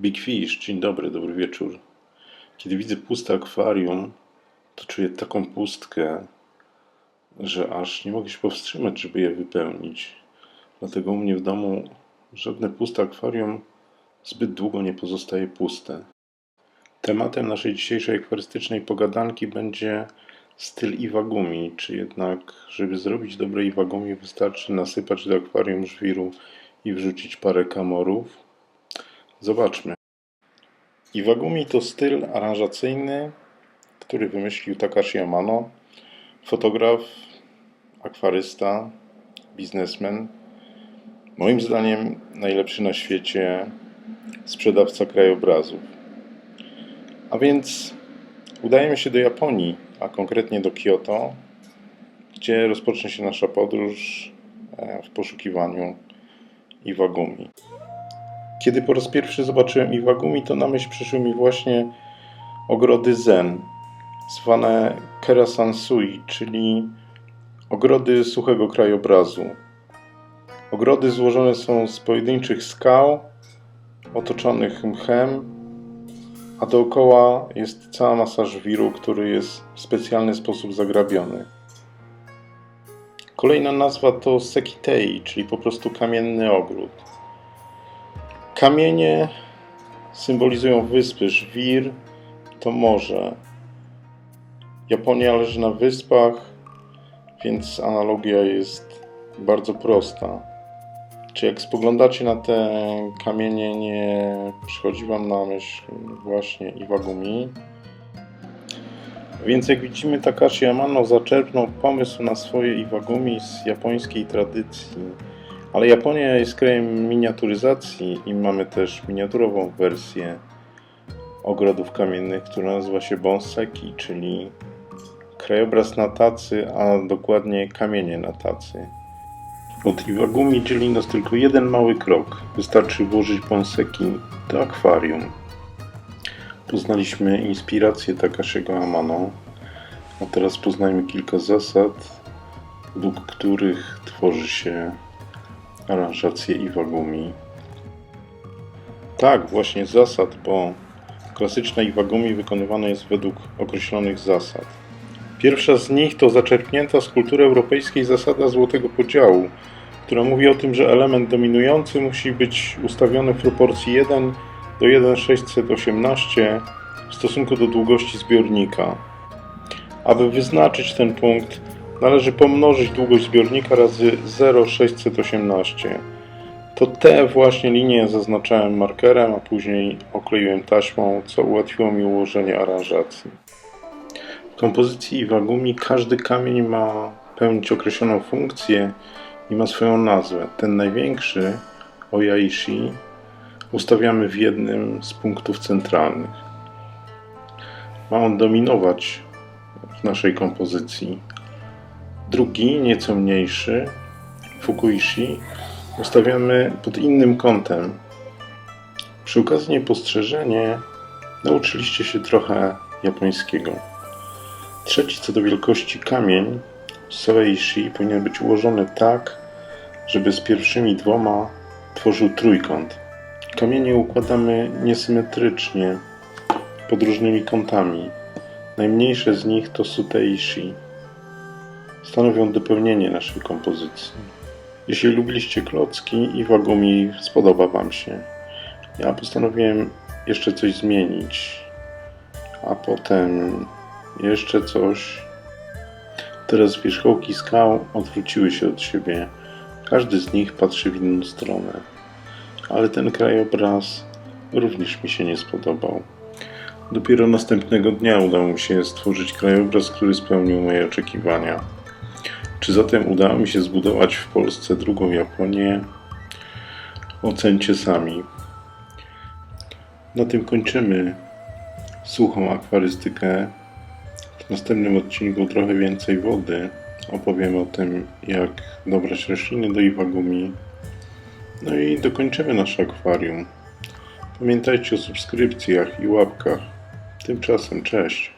Big Fish, dzień dobry, dobry wieczór. Kiedy widzę puste akwarium, to czuję taką pustkę, że aż nie mogę się powstrzymać, żeby je wypełnić. Dlatego u mnie w domu żadne puste akwarium zbyt długo nie pozostaje puste. Tematem naszej dzisiejszej akwarystycznej pogadanki będzie styl iwagumi, czy jednak, żeby zrobić dobre iwagumi, wystarczy nasypać do akwarium żwiru i wrzucić parę kamorów. Zobaczmy. Iwagumi to styl aranżacyjny, który wymyślił Takashi Yamano, fotograf, akwarysta, biznesmen. Moim zdaniem najlepszy na świecie sprzedawca krajobrazów. A więc udajemy się do Japonii, a konkretnie do Kyoto, gdzie rozpocznie się nasza podróż e, w poszukiwaniu Iwagumi. Kiedy po raz pierwszy zobaczyłem Iwagumi, to na myśl przyszły mi właśnie ogrody zen, zwane Kerasansui, czyli ogrody suchego krajobrazu. Ogrody złożone są z pojedynczych skał, otoczonych mchem, a dookoła jest cała masa żwiru, który jest w specjalny sposób zagrabiony. Kolejna nazwa to Sekitei, czyli po prostu kamienny ogród. Kamienie symbolizują wyspy, żwir to morze. Japonia leży na wyspach, więc analogia jest bardzo prosta. Czy jak spoglądacie na te kamienie, nie przychodzi Wam na myśl właśnie Iwagumi? Więc jak widzimy, Takashi Yamano zaczerpnął pomysł na swoje Iwagumi z japońskiej tradycji. Ale Japonia jest krajem miniaturyzacji i mamy też miniaturową wersję ogrodów kamiennych, która nazywa się bonseki, czyli krajobraz na tacy, a dokładnie kamienie na tacy. Od Iwagumi dzieli nas tylko jeden mały krok. Wystarczy włożyć bonseki do akwarium. Poznaliśmy inspirację Takashiego Amano, a teraz poznajmy kilka zasad, według których tworzy się aranżację Iwagumi. Tak, właśnie zasad, bo klasyczna Iwagumi wykonywana jest według określonych zasad. Pierwsza z nich to zaczerpnięta z kultury europejskiej zasada złotego podziału, która mówi o tym, że element dominujący musi być ustawiony w proporcji 1 do 1,618 w stosunku do długości zbiornika. Aby wyznaczyć ten punkt, należy pomnożyć długość zbiornika razy 0,618. To te właśnie linie zaznaczałem markerem, a później okleiłem taśmą, co ułatwiło mi ułożenie aranżacji. W kompozycji Iwagumi każdy kamień ma pełnić określoną funkcję i ma swoją nazwę. Ten największy, Oyaishi, ustawiamy w jednym z punktów centralnych. Ma on dominować w naszej kompozycji. Drugi, nieco mniejszy, Fukuishi, ustawiamy pod innym kątem. Przy okazji niepostrzeżenie nauczyliście się trochę japońskiego. Trzeci co do wielkości kamień, Soeishi, powinien być ułożony tak, żeby z pierwszymi dwoma tworzył trójkąt. Kamienie układamy niesymetrycznie, pod różnymi kątami. Najmniejsze z nich to Suteishi. Stanowią dopełnienie naszej kompozycji. Jeśli lubiliście klocki i wagumi, spodoba Wam się. Ja postanowiłem jeszcze coś zmienić, a potem jeszcze coś. Teraz wierzchołki skał odwróciły się od siebie. Każdy z nich patrzy w inną stronę. Ale ten krajobraz również mi się nie spodobał. Dopiero następnego dnia udało mi się stworzyć krajobraz, który spełnił moje oczekiwania. Czy zatem udało mi się zbudować w Polsce drugą Japonię? Ocencie sami. Na tym kończymy suchą akwarystykę. W następnym odcinku trochę więcej wody. Opowiem o tym, jak dobrać rośliny do iwagumi. No i dokończymy nasze akwarium. Pamiętajcie o subskrypcjach i łapkach. Tymczasem cześć.